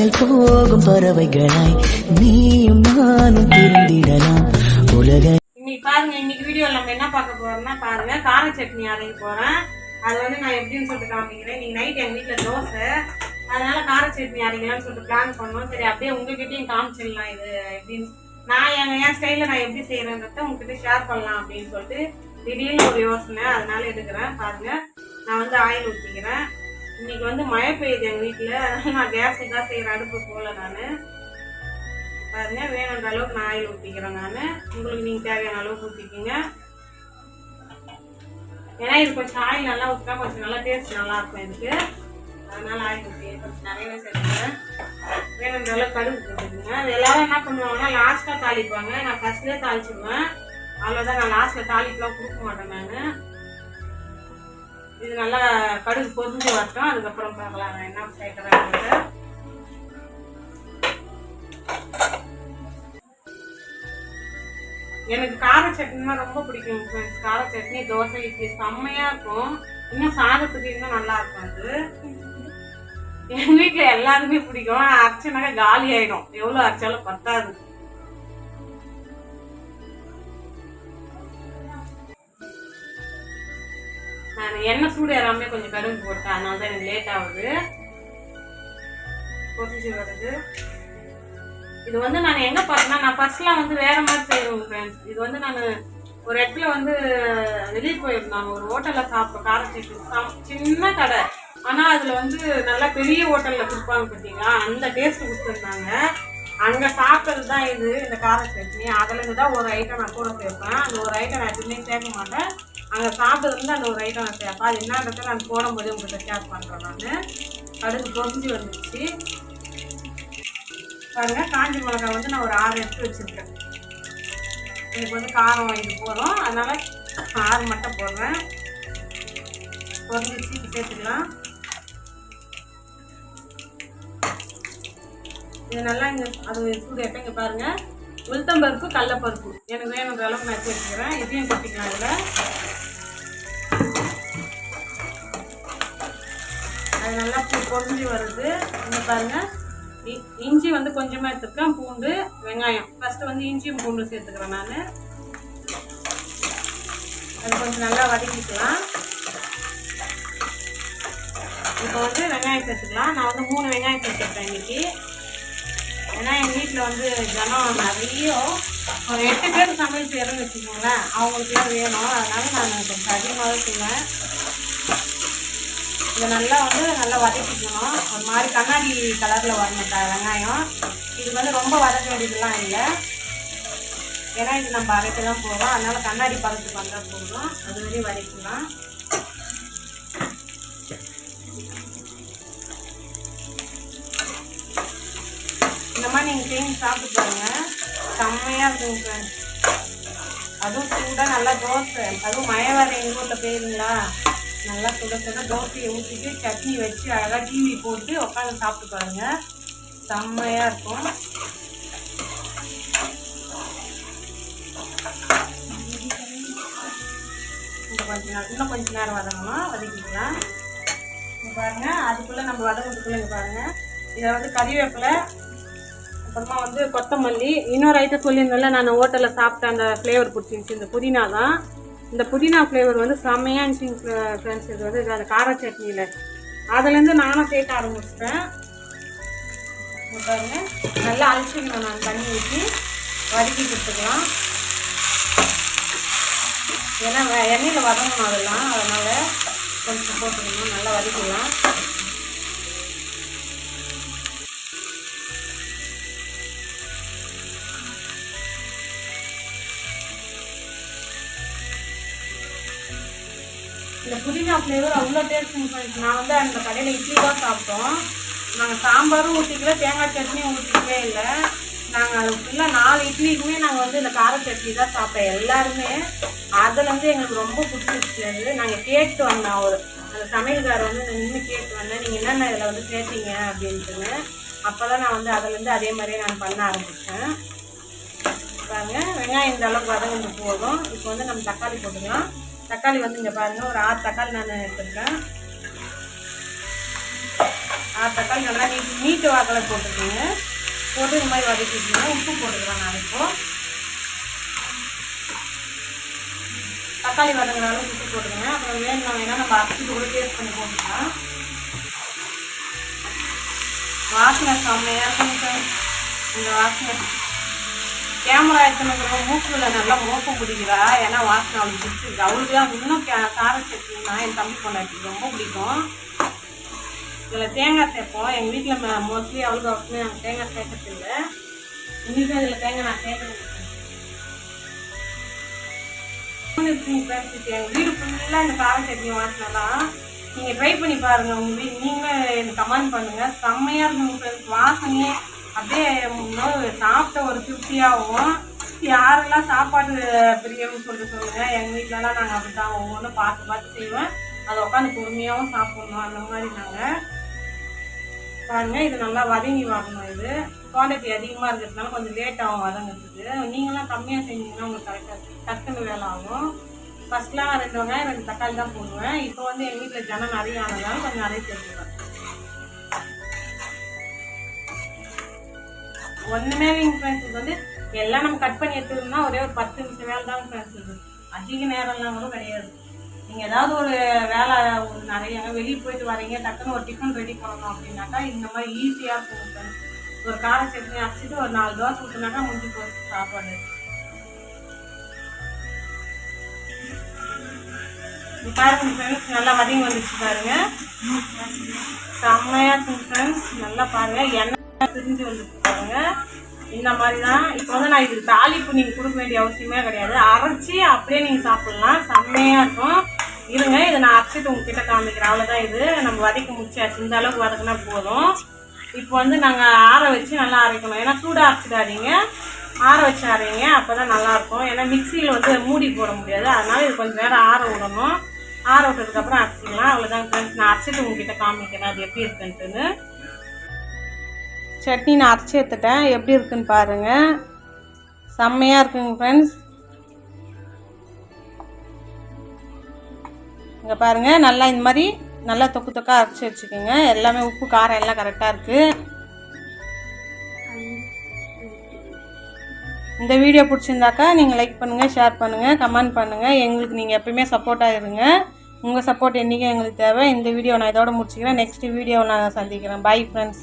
விண்ணை போகும் பறவைகளாய் நீயும் நானும் திருந்திடலாம் உலக இன்னைக்கு பாருங்க இன்னைக்கு வீடியோல நம்ம என்ன பார்க்க போறோம்னா பாருங்க கார சட்னி அரைக்க போறேன். அது வந்து நான் எப்படின்னு சொல்லிட்டு காமிக்கிறேன். நீங்க நைட் எங்க வீட்டுல தோசை. அதனால கார சட்னி அரைக்கலாம்னு சொல்லிட்டு பிளான் பண்ணோம். சரி அப்படியே உங்ககிட்டயும் காமிச்சிடலாம் இது எப்படின்னு. நான் என் என் ஸ்டைல நான் எப்படி செய்யறேன்றத உங்ககிட்ட ஷேர் பண்ணலாம் அப்படின்னு சொல்லிட்டு திடீர்னு ஒரு யோசனை. அதனால எடுக்கிறேன். பாருங்க நான் வந்து ஆயில் ஊற்றிக்கிறேன் இன்னைக்கு வந்து மழை பெய்யுது எங்கள் வீட்டில் அதனால் நான் கேஸ் தான் செய்கிற அடுப்பு போல நான். பாருங்க வேணுன்ற அளவுக்கு நான் ஆயில் ஊற்றிக்கிறேன் நான். உங்களுக்கு நீங்கள் தேவையான அளவுக்கு ஊற்றிக்கிங்க ஏன்னா இது கொஞ்சம் ஆயில் நல்லா ஊற்றினா கொஞ்சம் நல்லா டேஸ்ட் நல்லாயிருக்கும் எனக்கு. இதுக்கு அதனால ஆயில் ஊற்றி கொஞ்சம் நிறையவே சேர்த்துக்கிறேன். வேணுன்ற அளவுக்கு கடுகு போட்டுக்கோங்க. அது எல்லாரும் என்ன பண்ணுவாங்கன்னா லாஸ்ட்டாக தாளிப்பாங்க. நான் ஃபர்ஸ்ட்லேயே தாளிச்சிடுவேன் அவ்வளோதான் நான் லாஸ்ட்டில் தாளிப்பெலாம் கொடுக்க மாட்டேன் நான். இது நல்லா கடுகு பொறிஞ்சு வரட்டும். அதுக்கப்புறம் பார்க்கலாம் நான் என்ன சேர்க்குறேன் எனக்கு கார சட்னினா ரொம்ப பிடிக்கும் ஃப்ரெண்ட்ஸ் கார சட்னி தோசை இட்லி செம்மையா இருக்கும். இன்னும் சாதத்துக்கு இன்னும் நல்லா இருக்கும் அது. எங்கள் வீட்டில் எல்லாருமே பிடிக்கும். ஆனா காலி ஆகிடும் எவ்வளவு அரைச்சாலும் பத்தாது. நான் எண்ணெய் சூடு ஏறாமே கொஞ்சம் கடுகு போட்டேன். அதனால தான் எனக்கு லேட் ஆகுது. பொரிஞ்சு வருது. இது வந்து நான் எங்கே பார்த்தேன்னா நான் ஃபர்ஸ்ட்லாம் வந்து வேற மாதிரி செய்வேன் ஃப்ரெண்ட்ஸ் இது வந்து நான் ஒரு இடத்துல வந்து வெளியே போயிருந்தாங்க ஒரு ஹோட்டலில் சாப்பிட்டோம். கார சின்ன கடை. ஆனால் அதில் வந்து நல்லா பெரிய ஹோட்டலில் கொடுப்பாங்க பார்த்தீங்களா அந்த டேஸ்ட் கொடுத்துருந்தாங்க. அங்கே சாப்பிட்டது தான் இது இந்த கார சட்னி அதுலேருந்து தான் ஒரு ஐட்டம் நான் கூட சேர்ப்பேன். அந்த ஒரு ஐட்டம் நான் எதுவுமே சேர்க்க மாட்டேன். அங்கே சாப்பிட்டதுலேருந்து வந்து அந்த ஒரு ஐட்டம் நான் சேர்ப்பேன் அது என்னன்றதை நான் போடும்போது உங்கள்கிட்ட ஷேர் பண்ணுறேன் நான். கடுகு பொறிஞ்சு வந்துச்சு பாருங்கள் காஞ்சி மிளகாய் வந்து நான் ஒரு ஆறு எடுத்து வச்சுருக்கேன். எனக்கு வந்து காரம் இது போதும். அதனால் ஆறு மட்டும் போடுறேன். பொறிஞ்சு இது சேர்த்துக்கலாம். இது நல்லா இங்கே அது சூடு எப்போ இங்கே பாருங்கள் உளுத்தம்பருப்பு கடலப்பருப்பு. எனக்கு வேணுன்ற அளவுக்கு நான் வச்சுருக்கிறேன் இதையும் கொட்டிக்கலாம் இதில். அது நல்லா பொ- வருது. இங்கே பாருங்கள் இ- இஞ்சி வந்து கொஞ்சமாக எடுத்துருக்கேன் பூண்டு வெங்காயம். ஃபஸ்ட்டு வந்து இஞ்சியும் பூண்டு சேர்த்துக்கிறேன் நான். அது கொஞ்சம் நல்லா வதக்கிக்கலாம். இப்போ வந்து வெங்காயம் சேர்த்துக்கலாம். நான் வந்து மூணு வெங்காயம் சேர்த்துருக்கேன் இன்னைக்கு. ஏன்னா எங்கள் வீட்டில் வந்து ஜனம் நிறைய. ஒரு எட்டு பேர் சமையல் செய்கிறேன்னு வச்சுக்கோங்களேன். அவங்களுக்குலாம் வேணும். அதனால் நான் கொஞ்சம் அதிகமாகவே செய்வேன். இதை நல்லா வந்து நல்லா வதக்கிக்கணும். ஒரு மாதிரி கண்ணாடி கலரில் வரணும் வெங்காயம். இது வந்து ரொம்ப வதக்க வேண்டியதுலாம் இல்லை. ஏன்னா இது நம்ம அரைக்க தான் போகிறோம் அதனால் கண்ணாடி பதத்துக்கு வந்தால் போதும். அது வரையும் வதக்கலாம் செஞ்சு சாப்பிட்டு பாருங்க. செம்மையாக இருக்குங்க friends. அதுவும் சூடாக நல்லா தோசை. அதுவும் மழை வர எங்கள் ஊரில் போயிருங்களா நல்லா சுட சுட தோசையை ஊற்றிட்டு சட்னி வச்சு அழகாக டிவி போட்டு உட்காந்து சாப்பிட்டு பாருங்க. செம்மையாக இருக்கும். இன்னும் கொஞ்ச நேரம் இன்னும் கொஞ்ச நேரம் வதங்கணும். வதக்கிக்கலாம். பாருங்கள் அதுக்குள்ளே நம்ம வதங்கிறதுக்குள்ளே இங்கே பாருங்கள் இதை வந்து கறிவேப்பிலை அப்புறமா வந்து கொத்தமல்லி. இன்னொரு ஐட்டம் சொல்லியிருந்தேன்ல நான் ஹோட்டலில் சாப்பிட்ட அந்த ஃப்ளேவர் பிடிச்சிருந்துச்சி இந்த புதினா தான். இந்த புதினா ஃப்ளேவர் வந்து செம்மையாக இருந்துச்சு ஃப்ரெண்ட்ஸ் இது வந்து அந்த கார சட்னியில். அதுலேருந்து நானும் சேர்க்க ஆரம்பிச்சிட்டேன். பாருங்க நல்லா அழிச்சிக்கணும் நான் தண்ணி ஊற்றி வதக்கி கொடுத்துக்கலாம். ஏன்னா எண்ணெயில் வதங்கணும் அதெல்லாம் அதனால் கொஞ்சம் போட்டுக்கணும் நல்லா வதக்கிக்கலாம் இந்த புதினா ஃப்ளேவர் அவ்வளோ டேஸ்ட் நான் வந்து அந்த கடையில் இட்லி தான் சாப்பிட்டோம். நாங்கள் சாம்பாரும் ஊற்றிக்கல தேங்காய் சட்னியும் ஊற்றிக்கவே இல்லை. நாங்கள் அது ஃபுல்லாக நாலு இட்லிக்குமே நாங்கள் வந்து இந்த கார சட்னி தான் சாப்பிட்டோம். எல்லாருமே அதில் வந்து எங்களுக்கு ரொம்ப பிடிச்சிருச்சு. அது நாங்கள் கேட்டு வந்தோம் ஒரு அந்த சமையல்காரர் வந்து நின்று கேட்டு வந்தேன். நீங்கள் என்னென்ன இதில் வந்து சேர்த்தீங்க அப்படின்ட்டுன்னு. அப்போ தான் நான் வந்து அதுலேருந்து அதே மாதிரியே நான் பண்ண ஆரம்பித்தேன் பாருங்கள் வெங்காயம் இந்த அளவுக்கு வதங்கிட்டு போதும். இப்போ வந்து நம்ம தக்காளி போட்டுக்கலாம். தக்காளி வந்து இங்கே பாருங்கள் ஒரு ஆறு தக்காளி நான் எடுத்துருக்கேன். ஆறு தக்காளி நல்லா நீட் நீட்டு வாக்கில் போட்டுக்கோங்க. போட்டு இந்த மாதிரி வதக்கிக்கோங்க. உப்பு போட்டுக்கலாம் நான் இப்போ. தக்காளி வதங்குற அளவுக்கு உப்பு போட்டுக்கோங்க. அப்புறம் வேணும் வேணால் நம்ம அரைச்சிட்டு கூட டேஸ்ட் பண்ணி போட்டுக்கலாம். வாசனை செம்மையாக இருக்கும் சார். இந்த வாசனை. கேமரா எடுத்துனுக்குற மூக்குல நல்லா மோப்பம் பிடிக்கிறா. ஏன்னா வாசனை அவளுக்கு பிடிச்சிருக்கு. அவளுக்கு தான் இன்னும் கே கார சட்னினா என் தம்பி கொண்டாட்டி ரொம்ப பிடிக்கும். இதில் தேங்காய் சேர்ப்போம் எங்கள் வீட்டில் மோஸ்ட்லி அவளுக்கு அவசியம் நாங்கள் தேங்காய் சேர்க்கறது இல்லை. இன்னைக்கு இதில் தேங்காய் நான் சேர்க்கறது எங்கள் வீடு ஃபுல்லாக இந்த கார சட்னி வாசனைலாம் நீங்கள் ட்ரை பண்ணி பாருங்கள் உங்கள் வீ நீங்கள் எனக்கு கமெண்ட் பண்ணுங்கள் செம்மையாக இருக்கும் வாசனையே அப்படியே சாப்பிட்ட ஒரு திருப்தியாகவும் யாரெல்லாம் சாப்பாடு பிரியம்னு சொல்லிட்டு சொல்லுங்கள் எங்கள் வீட்டிலலாம் நாங்கள் அப்படி தான் ஒவ்வொன்றும் பார்த்து பார்த்து செய்வேன். அதை உட்காந்து பொறுமையாகவும் சாப்பிட்ணும். அந்த மாதிரி நாங்கள் பாருங்கள் இது நல்லா வதங்கி வாங்கணும் இது. குவான்டிட்டி அதிகமாக இருக்கிறதுனால கொஞ்சம் லேட் ஆகும் வதங்கிறதுக்கு. நீங்களாம் கம்மியாக செஞ்சீங்கன்னா உங்களுக்கு கரெக்டாக டக்குன்னு வேலை ஆகும். ஃபஸ்ட்லாம் ரெண்டு வெங்காயம் ரெண்டு தக்காளி தான் போடுவேன். இப்போ வந்து எங்கள் வீட்டில் ஜனம் நிறைய ஆனதால் கொஞ்சம் நிறைய சேர்த்துவேன் ஒன்றுமே இல்லைங்க ஃப்ரெண்ட்ஸ் இது வந்து எல்லாம் நம்ம கட் பண்ணி எடுத்துக்கணும்னா ஒரே ஒரு பத்து நிமிஷம் வேலை தான் ஃப்ரெண்ட்ஸ் இது. அதிக நேரம்லாம் கூட கிடையாது. நீங்கள் ஏதாவது ஒரு வேலை ஒரு நிறைய வெளியே போயிட்டு வரீங்க டக்குன்னு ஒரு டிஃபன் ரெடி பண்ணணும் அப்படின்னாக்கா இந்த மாதிரி ஈஸியாக இருக்கும் ஃப்ரெண்ட்ஸ் ஒரு கார சட்னி அரைச்சிட்டு ஒரு நாலு தோசை ஊற்றினாக்கா முடிஞ்சு போச்சு சாப்பாடு. பாருங்க ஃப்ரெண்ட்ஸ் நல்லா வதங்கி வந்துச்சு பாருங்க. செம்மையா இருக்கும் ஃப்ரெண்ட்ஸ் நல்லா பாருங்க. எண்ணெய் திரிஞ்சு வந்துச்சு பாருங்க இந்த மாதிரி தான் இப்போ வந்து நான் இதுக்கு தாளிப்பு நீங்கள் கொடுக்க வேண்டிய அவசியமே கிடையாது. அரைச்சி அப்படியே நீங்கள் சாப்பிடலாம். செம்மையாக இருக்கும். இருங்க இதை நான் அரைச்சிட்டு உங்ககிட்ட காமிக்கிறேன். அவ்வளோதான் இது. நம்ம வதக்கி முடிச்சாச்சு. இந்த அளவுக்கு வதக்குனா போதும். இப்போ வந்து நாங்கள் ஆற வச்சு நல்லா அரைக்கணும். ஏன்னா சூடாக அரைச்சிடாதீங்க. ஆற வச்சு அரைங்க அப்போ தான் நல்லாயிருக்கும் ஏன்னா மிக்சியில் வந்து மூடி போட முடியாது. அதனால் இது கொஞ்சம் நேரம் ஆற விடணும். ஆற விட்டதுக்கப்புறம் அரைச்சிக்கலாம். அவ்வளோதான் ஃப்ரெண்ட்ஸ் நான் அரைச்சிட்டு உங்ககிட்ட காமிக்கிறேன். அது எப்படி இருக்குன்ட்டுன்னு. சட்னி நான் அரைச்சி எடுத்துட்டேன். எப்படி இருக்குன்னு பாருங்கள் செம்மையாக இருக்குங்க ஃப்ரெண்ட்ஸ் இங்கே பாருங்கள் நல்லா இந்த மாதிரி நல்லா தொக்கு தொக்கா அரைச்சி வச்சுக்கோங்க. எல்லாமே உப்பு காரம் எல்லாம் கரெக்டாக இருக்குது இந்த வீடியோ பிடிச்சிருந்தாக்கா நீங்கள் லைக் பண்ணுங்கள் ஷேர் பண்ணுங்கள் கமெண்ட் பண்ணுங்கள் எங்களுக்கு நீங்கள் எப்பயுமே சப்போர்ட்டாக இருங்க. உங்கள் சப்போர்ட் என்றைக்கும் எங்களுக்கு தேவை. இந்த வீடியோ நான் இதோட முடிச்சுக்கிறேன். நெக்ஸ்ட் வீடியோ நான் சந்திக்கிறேன். Bye friends